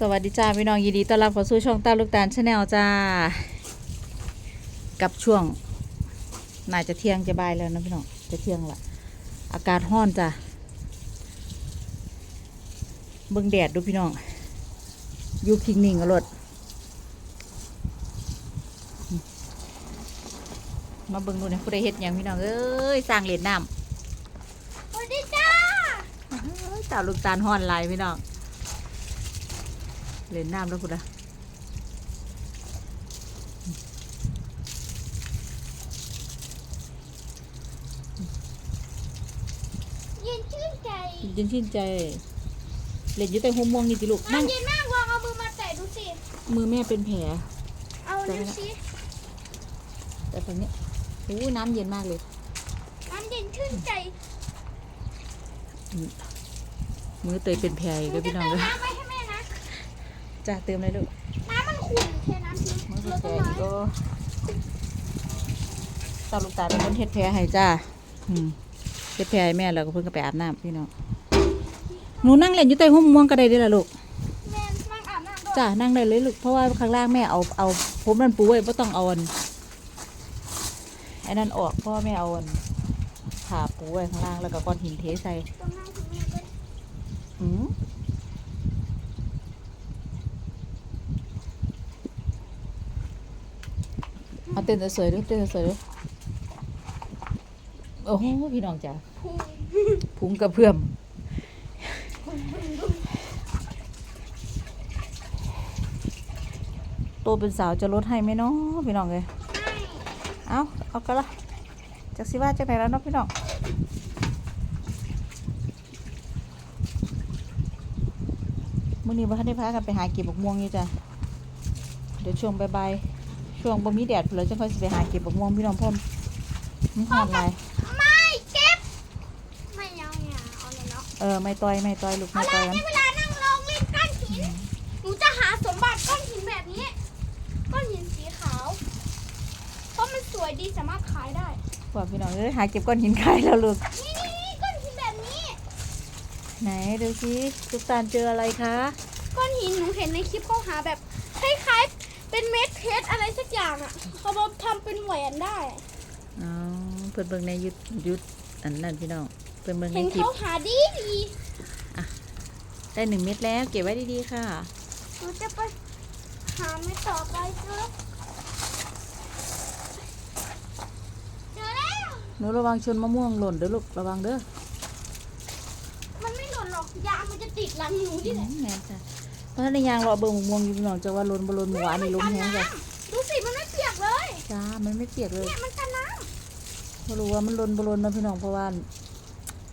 สวัสดีจ้าพี่น้องยินดีต้อนรับเข้าสู่ช่องตาลูกตาลชาแนลจ้า กับช่วงน่าจะเที่ยงจะบ่ายแล้วนะพี่น้องจะเที่ยงละอากาศร้อนจ้าเบิ่งแดดดูพี่น้องอยู่พิงนิ่งเอารถมาเบิ่งดูนะผู้ใดเฮ็ดหยังพี่น้องเอ้ยสร้างเหรียญน้ำสวัสดีจ้าเอ้ยตาลูกตาลห้อนหลายพี่น้อง เล่นน้ำแล้วคุณอะเย็นชื่นใจ เย็นชื่นใจ เล่นอยู่แต่หัวม่วงนี่ติลูกนั่ง น้ำเย็นมากลองเอามือมาแตะดูสิ มือแม่เป็นแผล เอาดูสิแต่ตอนนี้โอ้ยน้ำเย็นมากเลย น้ำเย็นชื่นใจมือเตยเป็นแผลอีกหนูแล้วจะพี่น้องเติมเลยน้ำไปให้แม่นะ จ้าเติมเลยลูกน้ำมันขุ่นเทน้ำทิ้งมือลเป็นดแผลต้นอีไม้กก็ตาลูกตาเป็นคนเฮ็ดแผลให้จ้าอืมเฮ็ดแผลให้แม่แล้วก็เพิ่งก็ไปอาบน้ำพี่น้องหนูนั่งเล่นอยู่ใต้หัวม่วงก็ได้เด้อล่ะลูกแม่นั่งอาบน้ำด้วยจ้านั่งได้เลยลูกเพราะว่าข้างล่างแม่เอาเอาผมนั่นปูไว้ไม่ต้องเอาอันไอ้นั่นออกเพราะว่าแม่เอาอันผ่าปูไว้ข้างล่างแล้วก็ก้อนหินเทใส่ ต้องนั่งถึงแม่ด้วย อืม เอาเต้นสวยๆด้วยเต้นสวยๆด้วยโอ้โหพี่น้องจ้าพุงกระเพื่อมโตเป็นสาวจะลดให้ไหมเนาะพี่น้องเลยเอาเอากันละจากสิว่าจากไหนแล้วเนาะพี่น้องมื่อนี้ว่าได้พากันไปหาเก็บบกม่วงอยู่จ้ะ เดี๋ยวช่วงบายๆ ช่วงบ่มีแดดพุ่นแล้วจะค่อยสิไปหาเก็บบกม่วงพี่น้องพ่นนี่หอดหลายไม่เก็บ ไม่เอาเนี่ยเอาเลยเนาะ เออไม่ต่อยไม่ต่อยลูกเอาไม่ละต่อยกันในเวลานั่งลงเล่นก้อนหิน หนูจะหาสมบัติก้อนหินแบบนี้ ก้อนหินสีขาว เพราะมันสวยดีสามารถขายได้ว่าพี่น้องเอ้ยหาเก็บก้อนหินขายแล้วลูก นี่นี่นี่ก้อนหินแบบนี้ ไหนดูสิทุกตาลเจออะไรคะ ก้อนหินหนูเห็นในคลิปเขาหาแบบคล้ายๆ เป็นเม็ดเพชรอะไรสักอย่างอะ เขาบอกทำเป็นแหวนได้อ๋อเพิ่นเบิ่งในยุดยุดอันนั้นพี่น้องเพิ่นเบิ่งในเห็นคลิปเขาหาดีดีได้หนึ่งเม็ดแล้ว เก็บไว้ดีๆค่ะ หนูจะไปหาเม็ดต่อไปเจอเจอแล้ว หนูระวังชนมะม่วงหล่นเด้อลูกระวังเด้อมันไม่หล่นหรอกยางมันจะติดหลังหนูที่ไหนแม่นจ้ะ เพราะในยางรอเบิ่งมะม่วงอยู่พี่น้องจะว่าหล่นบ่หล่นเมื่อวานนี่ล้มแห้งจ้ะดูสิมันไม่เปียกเลยจ้ามันไม่เปียกเลยเนี่ยมันกันน้บ่รู้ว่ามันหล่นบ่หล่นเนาะพี่น้องเพราะว่า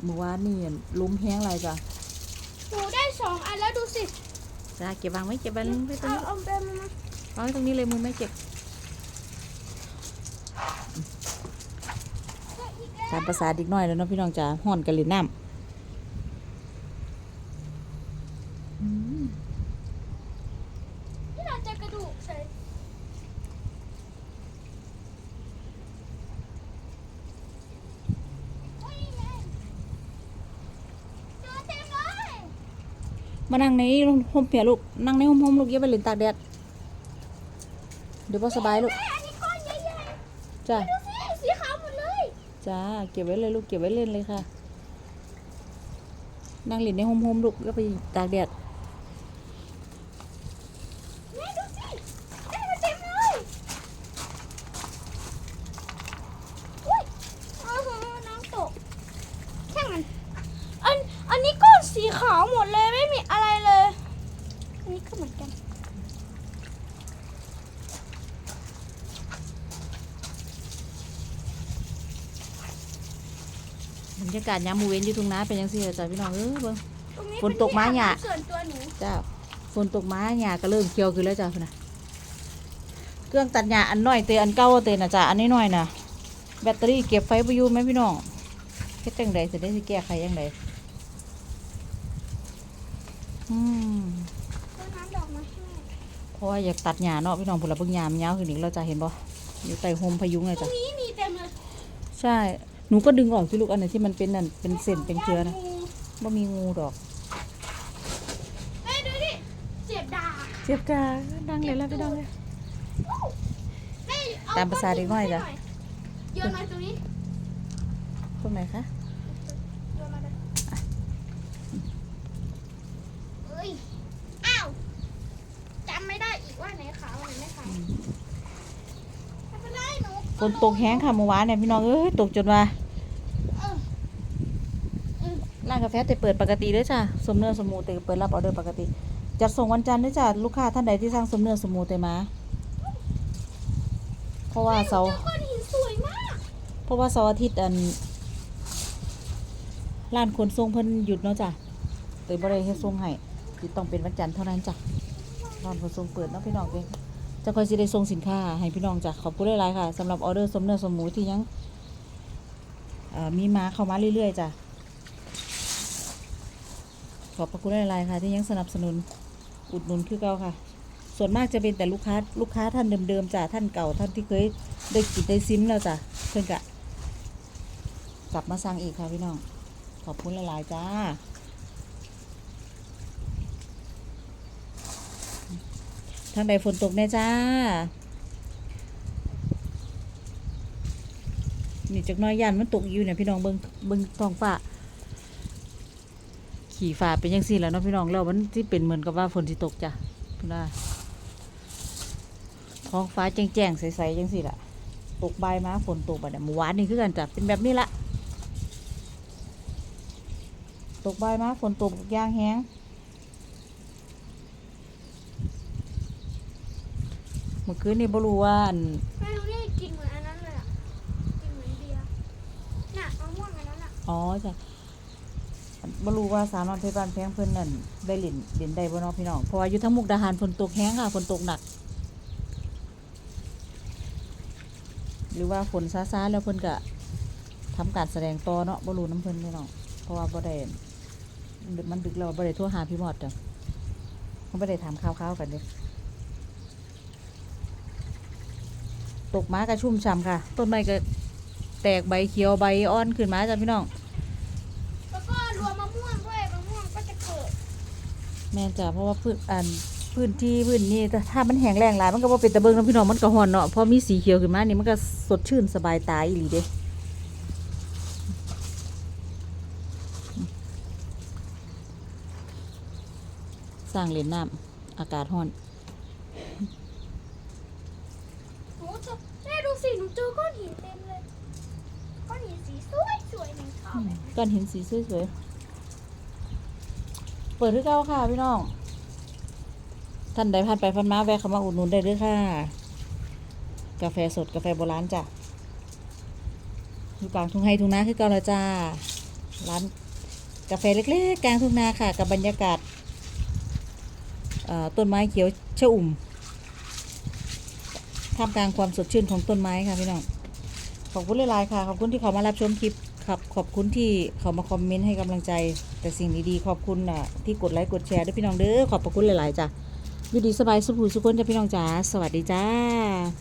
เมื่อวานนี่ล้มแห้งหลายจ้ะำหนูได้สองอันแล้วดูสิจ้าเก็บวางไว้เก็บไว้ไว้ตรงเอานี้เอาไปมาวางไว้ตรงนี้เลยมือไม่เจ็บตามภาษาเด็กน้อยแล้วเนาะพี่น้องจ๋าห่อนกันเลยน้ำอืม ที่เราเจอกระดูกใส่โอ้ยไงเจอเต็มเลย มานั่งในห้องเปียลูก นั่งในห้องห้องลูกอย่าไปเล่นตากแดด เดี๋ยวพอสบายลูกแม่อันนี้ก้อนใหญ่จ้าๆดูสิสีขาวหมดเลย จ้า เก็บไว้เลยลูก เก็บไว้เล่นเลยค่ะ นั่งเล่นในห้องห้องลูกก็ไปตากแดด แม่ดูสิได้มาเต็มเลยอุ้ยโอ้โหน้ำตกแค่มันอันอันนี้ก้อนสีขาวหมดเลยไม่มีอะไรเลย อันนี้ก็เหมือนกัน บรรยากาศยามมือเว้นอยู่ทุ่งนาเป็นยังไงจ้าพี่น้องเออเบิ่งตรงนี้ฝนตกมาเนี่ย ส่วนตัวหนูจ้าฝนตกมาหญ้าก็เริ่มเขียวขึ้นแล้วจ้าพี่นะเครื่องตัดหญ้าอันน้อยเตอันเก่าเตนะจ้าอันนี้น้อยน่ะ แบตเตอรี่เก็บไฟไปอยู่ไหมพี่น้องเฮ็ดจังใดจะได้สิแก้ไขยังไงอืม ต้นน้ำดอกไม้ให้เพราะว่าอยากตัดหญ้าเนาะพี่น้องผลเบิ่งหญ้ามันยาวขึ้นอีกแล้วจ้ะเห็นบ่อยู่ใต้โฮมพยุงเลยตรจ้ะงนี้มีเต็มเลยใช่ หนูก็ดึงออกสิลูกอันไหนที่มันเป็นนั่นเป็นเส้นเป็นเชื้อนะบ่มีงูดอกแม่ดูดิเจ็บดจ็บจ้าดังเลยแล้วพี่น้องเลยแม่เอตามภาษาเด็กน้อยจ้ะโยนมาตรงนี้ตรงไหนคะโยนมาเลยเอ้ยอ้าวจำไม่ได้อีกว่าไหนขาวไหนไม่ขาวไม่เป็นไรหนูฝนตกแห้งค่ะเมื่อวานเนี่ยพี่น้องเอ้ยตกจนว่า เออ ร้ากาแฟแต่เปิดปกติเด้วยจ้ะสมเนื้อสมูแต่เปิดรับออเดอร์ปกติ จัดส่งวันจันทร์ด้วยจ้ะลูกค้าท่านใดที่สั่งสมเนื้อสมูแต่มาเพราะว่าเสาร์เพราะว่าเสาร์อาทิตย์อันร้านขนส่งเพิ่นหยุดเนาะจ้ะเตยบ่ได้เฮ็ดส่งให้สิต้องเป็นวันจันทร์เท่านั้นจ้ะร้านขนส่งเปิดเนาะพี่น้องเองจะคอยสิได้ส่งสินค้าให้พี่น้องจ้ะขอบคุณหลายๆค่ะสำหรับออเดอร์สมเนื้อสมูที่ยังมีมาเข้ามาเรื่อยๆจ้ะ อบพระคุณหลายๆค่ะ ที่ยังสนับสนุนอุดหนุนคือเก่าค่ะ ส่วนมากจะเป็นแต่ลูกค้าลูกค้าท่านเดิมๆจ้ะท่านเก่าท่านที่เคยได้กินได้ซิมแล้วจ้ะเพิ่นกะกลับมาสั่งอีกค่ะพี่น้อง ขอบคุณหลายๆจ้าทางใดฝนตกแน่จ้า นี่จากน้อยยานมันตกอยู่เนี่ยพี่น้องเบิงเบิงท้องฟ้า ขี่ฟ้าเป็นยังสี่แล้วเนาะพี่น้องแล้วมันที่เป็นเหมือนกับว่าฝนที่ตกจ้ะพี่น้าท้องฟ้าแจ้งๆใสๆยังสี่ละตกใบายมาฝนตกแบบเนี่ยเมื่อวานนี่คือกันจ้ะเป็นแบบนี้ละตกใบายมาฝนตกยางแห้งเมื่อคืนนี่บ่รู้ว่าอันแม่รู้นี่กินเหมือนอันนั้นเลยอะกินเหมือนเบียร์น่ะมะม่วงอันนั้นอะอ๋อจ้ะ บ่รู้ว่าสาวนอนเพชรบ้านแพงเพิ่นนั่นได้เล่นเล่นได้บ่เนาะพี่น้องเพราะว่าอยู่ทั้งมุกดาหารฝนตกแห้งค่ะฝนตกหนัก หรือว่าฝนซาๆแล้วเพิ่นก็ทำการแสดงต่อเนาะบ่รู้น้ำเพิ่นพี่น้องเพราะว่าบ่ได้มันดึกแล้วบ่ได้โทรหาพี่หมอดจ้ะมันบ่ได้ถามข่าวๆกันเด้ตกมากระชุ่มฉ่ำค่ะ ต้นไม้ก็แตกใบเขียวใบอ่อนขึ้นมาจ้ะพี่น้อง แล้วก็รวมมะม่วงด้วยมะม่วงก็จะเกิด แม่นจ้ะเพราะว่าพื้นอันพื้นที่พื้นนี้แต่ถ้ามันแห้งแล้งหลายมันก็บ่เป็นตะเบิงเนาะพี่น้องมันก็ฮ้อนเนาะพอมีสีเขียวขึ้นมานี่มันก็สดชื่นสบายตาอีหลีเด้สร้างเล่นน้ำอากาศฮ้อนหนูเจอแม่ดูสิหนูเจอก้อนหินเต็มเลยก้อนหินสีสวยสวยหนึ่งชอบแบบก้อนหินสีสวยๆ เปิดที่เก้าค่ะพี่น้อง ท่านใดผ่านไปผ่านมาแวะเข้ามาอุดหนุนได้เลยค่ะ กาแฟสดกาแฟโบราณจ้ะอยู่กลางทุ่งไฮทุ่งนาคือเก่าและจ้า ร้านกาแฟเล็กๆ กลางทุ่งนาค่ะ กับบรรยากาศต้นไม้เขียวชอุ่มท่ามกลางความสดชื่นของต้นไม้ค่ะพี่น้อง ขอบคุณหลายๆค่ะ ขอบคุณที่เขามารับชมคลิป ครับขอบคุณที่เขามาคอมเมนต์ให้กำลังใจ แต่สิ่งดีๆขอบคุณอะที่กดไลค์กดแชร์ด้วยพี่น้องเด้อขอบพระคุณหลายๆจ้ะอยู่ดีสบายสุขูสุขคนจ้ะพี่น้องจ๋าสวัสดีจ้า